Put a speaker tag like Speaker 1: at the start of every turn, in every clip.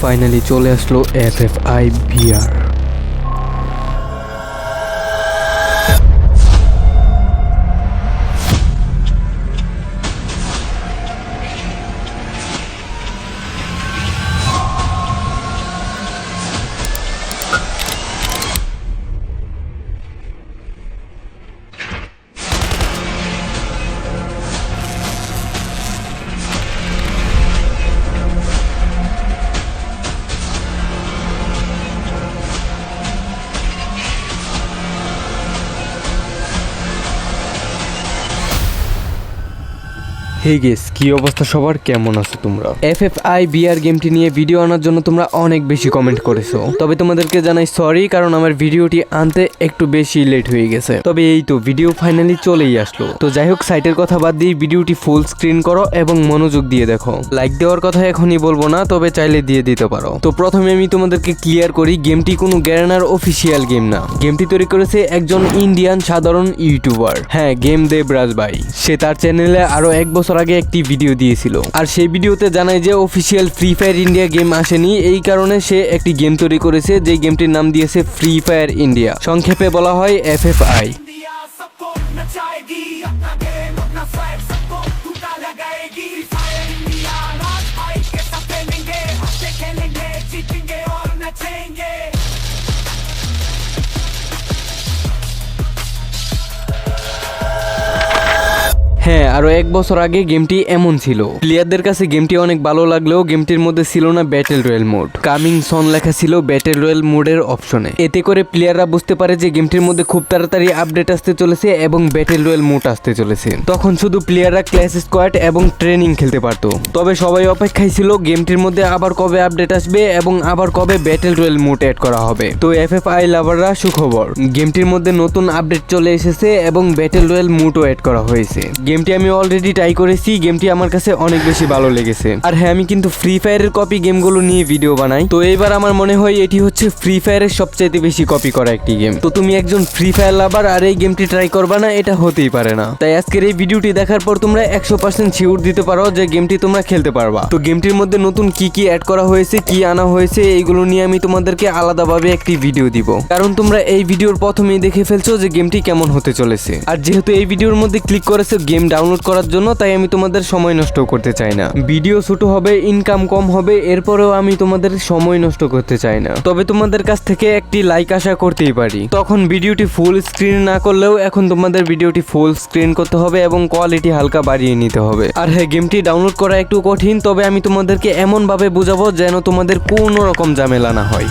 Speaker 1: Finally চলে আসলো F F I VR hey guys কি অবস্থা সবার? কেমন আছো তোমরা? এফ এফ আই বিআর গেমটি নিয়ে ভিডিও আনার জন্য তোমরা অনেক বেশি কমেন্ট করেছ। তবে তোমাদেরকে জানাই সরি কারণ আমার ভিডিওটি আনতে একটু বেশি লেট হয়ে গেছে। তবে এই তো ভিডিও ফাইনালি চলেই আসলো। তো যাই হোক সাইটের কথা বাদ দিয়ে ভিডিওটি ফুল স্ক্রিন করো এবং মনোযোগ দিয়ে দেখো। লাইক দেওয়ার কথা এখনই বলব না, তবে চাইলে দিয়ে দিতে পারো। তো প্রথমে আমি তোমাদেরকে ক্লিয়ার করি গেমটি কোনো গ্যারেনার অফিসিয়াল গেম না। গেমটি তৈরি করেছে একজন ইন্ডিয়ান সাধারণ ইউটিউবার হ্যাঁ গেম দেবরাজ ভাই। সে তার চ্যানেলে আরও এক বছর আগে একটি ভিডিও দিয়েছিল। আর সেই ভিডিওতে জানায় যে official Free Fire India game আসেনি। এই কারণে সে একটি গেম তৈরি করেছে যে গেমটির নাম দিয়েছে ফ্রি ফায়ার ইন্ডিয়া। সংক্ষেপে বলা হয় এফ হ্যাঁ আরও এক বছর আগে গেমটি এমন ছিল। প্লেয়ারদের কাছে গেমটি অনেক ভালো লাগলেও গেমটির মধ্যে ছিল না battle royale mode coming soon লেখা ছিল ব্যাটেল রয়্যাল মোডের অপশনে এতে করে প্লেয়াররা বুঝতে পারে যে গেমটির মধ্যে খুব তাড়াতাড়ি আপডেট আসতে চলেছে এবং ব্যাটেল রয়্যাল মোড আসতে চলেছে। তখন শুধু প্লেয়াররা ক্লাস স্কোয়াড এবং ট্রেনিং খেলতে পারতো। তবে সবাই অপেক্ষায় ছিল গেমটির মধ্যে আবার কবে আপডেট আসবে এবং আবার কবে ব্যাটেল রয়্যাল মোড অ্যাড করা হবে। তো এফ এফ আই লাভাররা সুখবর। গেমটির মধ্যে নতুন আপডেট চলে এসেছে এবং ব্যাটেল রয়্যাল মোডও অ্যাড করা হয়েছে। গেমটি আমি অলরেডি ট্রাই করেছি, গেমটি আমার কাছে অনেক বেশি ভালো লেগেছে। আর হ্যাঁ আমি কিন্তু ফ্রি ফায়ারের কপি গেমগুলো নিয়ে ভিডিও বানাই। তো এবার আমার মনে হয় এটি হচ্ছে ফ্রি ফায়ারের সবচাইতে বেশি কপি করা একটি গেম তো তুমি একজন ফ্রি ফায়ার লাভার আর এই গেমটি ট্রাই করবা না, এটা হতেই পারে না। তাই আজকের এই ভিডিওটি দেখার পর তোমরা একশো পার্সেন্ট শিওর দিতে পারো যে গেমটি তোমরা খেলতে পারবা। তো গেমটির মধ্যে নতুন কি কি অ্যাড করা হয়েছে, কি আনা হয়েছে, এইগুলো নিয়ে আমি তোমাদেরকে আলাদাভাবে একটি ভিডিও দিব। কারণ তোমরা এই ভিডিওর প্রথমেই দেখে ফেলছো যে গেমটি কেমন হতে চলেছে। আর যেহেতু এই ভিডিওর মধ্যে ক্লিক করেছ গেম ডাউনলোড করার জন্য, তাই আমি তোমাদের সময় নষ্ট করতে চাই না। ভিডিও ছোট হবে ইনকাম কম হবে, এরপরেও আমি তোমাদের সময় নষ্ট করতে চাই না। তবে তোমাদের কাছ থেকে একটি লাইক আশা করতেই পারি। তখন ভিডিওটি ফুল স্ক্রিন না করলেও এখন তোমাদের ভিডিওটি ফুল স্ক্রিন করতে হবে এবং কোয়ালিটি হালকা বাড়িয়ে নিতে হবে। আর হ্যাঁ গেমটি ডাউনলোড করা একটু কঠিন, তবে আমি তোমাদেরকে এমন ভাবে বুঝাবো যেন তোমাদের কোনো রকম ঝামেলা না হয়।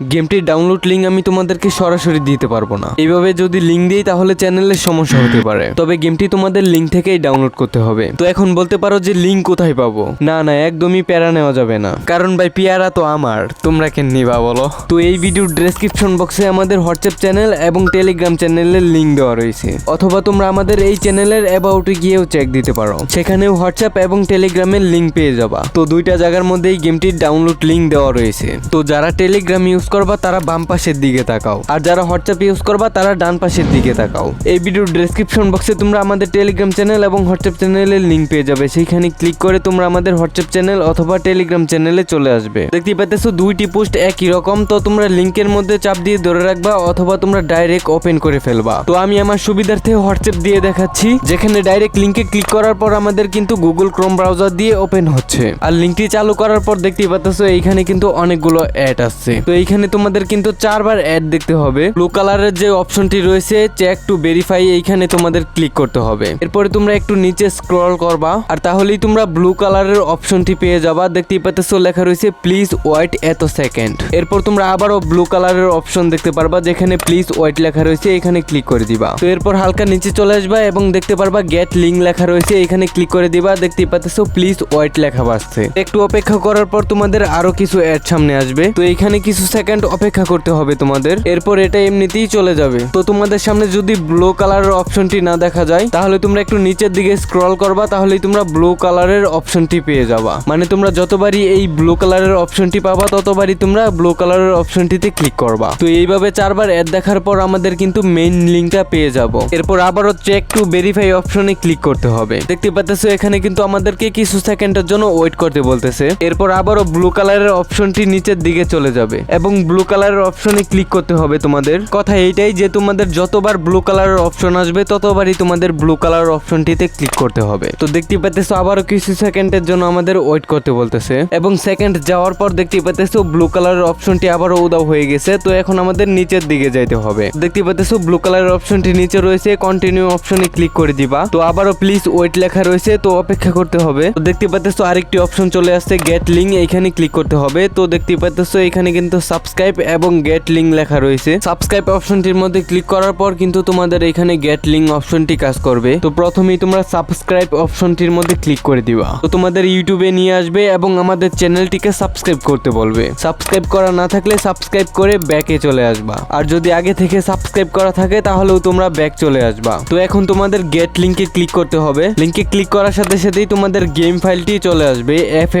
Speaker 1: গেমটির ডাউনলোড লিঙ্ক আমি তোমাদেরকে সরাসরি দিতে পারব না। এইভাবে যদি লিঙ্ক দিই তাহলে চ্যানেলের সমস্যা হতে পারে। তবে গেমটি তোমাদের লিঙ্ক থেকেই ডাউনলোড করতে হবে। তো এখন বলতে পারো যে লিঙ্ক কোথায় পাবো? না না, একদমই প্যারা নেওয়া যাবে না। কারণ ভাই, পেয়ারা তো আমার। তোমরা কেন নিবা বলো? তো এই ভিডিওর ডেসক্রিপশন বক্সে আমাদের হোয়াটসঅ্যাপ চ্যানেল এবং টেলিগ্রাম চ্যানেলের লিঙ্ক দেওয়া রয়েছে। অথবা তোমরা আমাদের এই চ্যানেলের অ্যাবাউটে গিয়েও চেক দিতে পারো। সেখানেও হোয়াটসঅ্যাপ এবং টেলিগ্রামের লিঙ্ক পেয়ে যাবা। তো দুইটা জায়গার মধ্যেই গেমটির ডাউনলোড লিঙ্ক দেওয়া রয়েছে। তো যারা টেলিগ্রাম ইউজ করবা, তারা বাম পাশের দিকে তাকাও। আর যারা হোয়াটসঅ্যাপ ইউজ করবা, তারা ডান পাশের দিকে তাকাও। এই ভিডিওর ডেসক্রিপশন বক্সে তোমরা আমাদের টেলিগ্রাম চ্যানেল এবং হোয়াটসঅ্যাপ চ্যানেলের লিঙ্ক পেয়ে যাবে। সেইখানে ক্লিক করে তোমরা আমাদের হোয়াটসঅ্যাপ চ্যানেল অথবা টেলিগ্রাম চ্যানেলে চলে আসবে। দেখতে পাইতেছো, দুইটি পোস্ট একই রকম। তো তোমরা লিঙ্কের মধ্যে চাপ দিয়ে ধরে রাখবা অথবা তোমরা ডাইরেক্ট ওপেন করে ফেলবা। তো আমি আমার সুবিধার্থে হোয়াটসঅ্যাপ দিয়ে দেখাচ্ছি। যেখানে ডাইরেক্ট লিঙ্কে ক্লিক করার পর আমাদের কিন্তু গুগল ক্রোম ব্রাউজার দিয়ে ওপেন হচ্ছে। আর লিঙ্কটি চালু করার পর দেখতেই পাচ্ছ এইখানে কিন্তু অনেকগুলো অ্যাড আসছে। তো এইখানে তোমাদের কিন্তু চারবার অ্যাড দেখতে হবে। ব্লু কালারের যে অপশনটি রয়েছে চেক টু ভেরিফাই এইখানে তোমাদের ক্লিক করতে হবে। এরপরে তোমরা একটু নিচে স্ক্রল করবা, আর তাহলেই তোমরা ব্লু কালারের অপশনটি পেয়ে যাবা। দেখতেই পাচ্ছ লেখা রয়েছে প্লিজ ওয়েট এত সেকেন্ড এরপর তোমরা আবারও ব্লু কালারের অপশন দেখতে পারবা, যেখানে প্লিজ ওয়েট লেখা রয়েছে, এখানে ক্লিক করে দিবা। তো এরপর হালকা নিচে চলে আসবা এবং দেখতে পারবা গেট লিঙ্ক লেখা রয়েছে, এখানে ক্লিক করে দিবা। দেখতেই পাচ্ছ প্লিজ ওয়েট লেখা বাসছে একটু অপেক্ষা করার পর তোমাদের আরও কিছু অ্যাড সামনে আসবে। তো এখানে কিছু সেকেন্ড অপেক্ষা করতে হবে তোমাদের। এরপর এটা এমনিতেই চলে যাবে। তো তোমাদের সামনে যদি ব্লু কালারের অপশনটি না দেখা যায়, তাহলে তোমরা একটু নিচের দিকে স্ক্রল করবা, তাহলেই তোমরা ব্লু কালারের অপশনটি পেয়ে যাবা। মানে তোমরা যতবারই এই ব্লু কালারের অপশনটি পাবা, ততবারই তোমরা ব্লু কালারের অপশনটিতে ক্লিক করবা। তো এইভাবে চারবার অ্যাড দেখার পর আমাদের কিন্তু মেইন লিঙ্কটা পেয়ে যাব। এরপর আবারও চেক টু ভেরিফাই অপশনে ক্লিক করতে হবে। দেখতে পাচ্ছেছো এখানে কিন্তু আমাদেরকে কিছু সেকেন্ডের জন্য ওয়েট করতে বলতেছে। এরপর আবারও ব্লু কালারের অপশনটি নিচের দিকে চলে যাবে। এবং ব্লু কালারের অপশনে ক্লিক করতে হবে তোমাদের। কথা এইটাই যে তোমাদের যতবার ব্লু কালারের অপশন আসবে, ততবারই তোমাদের ব্লু কালার অপশনটিতে ক্লিক করতে হবে। তো দেখতে পাচ্তেছো আবারও কিছু সেকেন্ডের জন্য আমাদের ওয়েট করতে বলতেছে। এবং সেকেন্ড যাওয়ার পর দেখতে পাচ্তেছো ব্লু কালারের অপশনটি আবারও উদাও হয়ে গেছে। তো এখন আমাদের নিচের দিকে যাইতে হবে। দেখতে পাচ্তেছো ব্লু কালারের অপশনটি নিচে রয়েছে কন্টিনিউ অপশনে ক্লিক করে দিবা। তো আবারও প্লিজ ওয়েট লেখা রয়েছে, তো অপেক্ষা করতে হবে। তো দেখতে পাচ্তেছো আরেকটি অপশন চলে আসছে গেট লিঙ্ক এইখানে ক্লিক করতে হবে। তো দেখতে পাচ্তেছো এখানে কিন্তু সাবস্ক্রাইব এবং গেট লিঙ্ক লেখা রয়েছে। সাবস্ক্রাইব অপশনটির মধ্যে ক্লিক করার পর কিন্তু তোমাদের এখানে গেট লিঙ্ক অপশনটি কাজ করবে। তো প্রথমেই তোমরা সাবস্ক্রাইব অপশনটির মধ্যে ক্লিক করে দিবা। তো তোমাদের ইউটিউবে নিয়ে আসবে এবং আমাদের চ্যানেলটিকে সাবস্ক্রাইব করতে বলবে। সাবস্ক্রাইব করা না থাকলে সাবস্ক্রাইব করে ব্যাকে চলে আসবা। আর যদি আগে থেকে সাবস্ক্রাইব করা থাকে তাহলেও তোমরা ব্যাক চলে আসবা। তো এখন তোমাদের গেট লিঙ্কে ক্লিক করতে হবে। লিঙ্কে ক্লিক করার সাথে সাথেই তোমাদের গেম ফাইলটি চলে আসবে এফ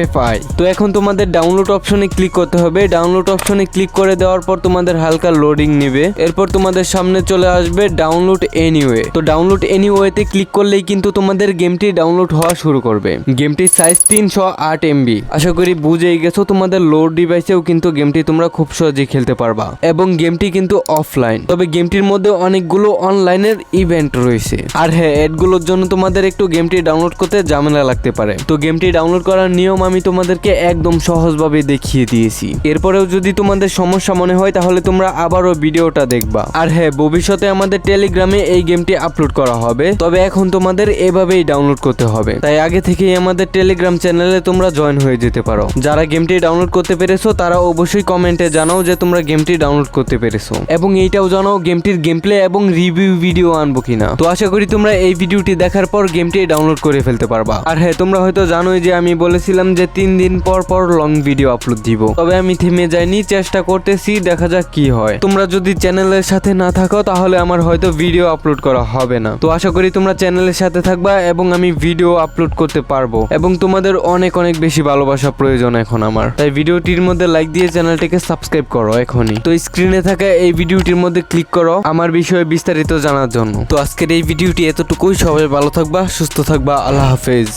Speaker 1: তো এখন তোমাদের ডাউনলোড অপশনে ক্লিক করতে হবে। ডাউনলোড অপশনে ক্লিক করে দেওয়ার পর তোমাদের হালকা লোডিং নেবে। এরপর তোমাদের সামনে চলে আসবে ডাউনলোড এনিওয়ে তো ডাউনলোড এনিওয়েতে ক্লিক করলেই কিন্তু তোমাদের গেমটি ডাউনলোড হওয়া শুরু করবে। গেমটির সাইজ তিনশো আট এমবি আশা করি বুঝেই গেছো, তোমাদের লোড ডিভাইসেও কিন্তু গেমটি তোমরা খুব সহজেই খেলতে পারবা। এবং গেমটি কিন্তু অফলাইন তবে গেমটির মধ্যে অনেকগুলো অনলাইনের ইভেন্ট রয়েছে। আর হ্যাঁ এডগুলোর জন্য তোমাদের একটু গেমটি ডাউনলোড করতে ঝামেলা লাগতে পারে। তো গেমটি ডাউনলোড করার নিয়ম আমি তোমাদেরকে একদম সহজভাবে দেখিয়ে দিয়েছি। এরপরেও যদি তোমাদের সমস্যা মনে হয়, তাহলে তোমরা আবারও ভিডিওটা দেখবা। আর হ্যাঁ ভবিষ্যতে আমাদের টেলিগ্রামে এই গেমটি আপলোড করা হবে। তবে এখন তোমাদের এভাবেই ডাউনলোড করতে হবে। তাই আগে থেকেই আমাদের টেলিগ্রাম চ্যানেলে তোমরা জয়েন হয়ে যেতে পারো। যারা গেমটি ডাউনলোড করতে পেরেছ, তারা অবশ্যই কমেন্টে জানাও যে তোমরা গেমটি ডাউনলোড করতে পেরেছ। এবং এইটাও জানাও গেমটির গেম প্লে এবং রিভিউ ভিডিও আনব কিনা। তো আশা করি তোমরা এই ভিডিওটি দেখার পর গেমটি ডাউনলোড করে ফেলতে পারবা। আর হ্যাঁ তোমরা হয়তো জানোই যে আমি বলেছিলাম যে তিন দিন পর পর লং ভিডিও আপলোড দিব। তবে আমি থেমে যাইনি চেষ্টা করতেছি, দেখা যাক কি হয়। তোমরা যদি চ্যানেলের সাথে না থাকো, তাহলে আমার হয়তো ভিডিও আপলোড করা হবে না। তো আশা করি তোমরা চ্যানেলের সাথে থাকবা এবং আমি ভিডিও আপলোড করতে পারব। এবং তোমাদের অনেক অনেক বেশি ভালোবাসা প্রয়োজন এখন আমার। তাই ভিডিওটির মধ্যে লাইক দিয়ে চ্যানেলটিকে সাবস্ক্রাইব করো এখনই। তো স্ক্রিনে থাকা এই ভিডিওটির মধ্যে ক্লিক করো আমার বিষয়ে বিস্তারিত জানার জন্য। তো আজকের এই ভিডিওটি এতটুকুই। সবাই ভালো থাকবা, সুস্থ থাকবা। আল্লাহ হাফেজ।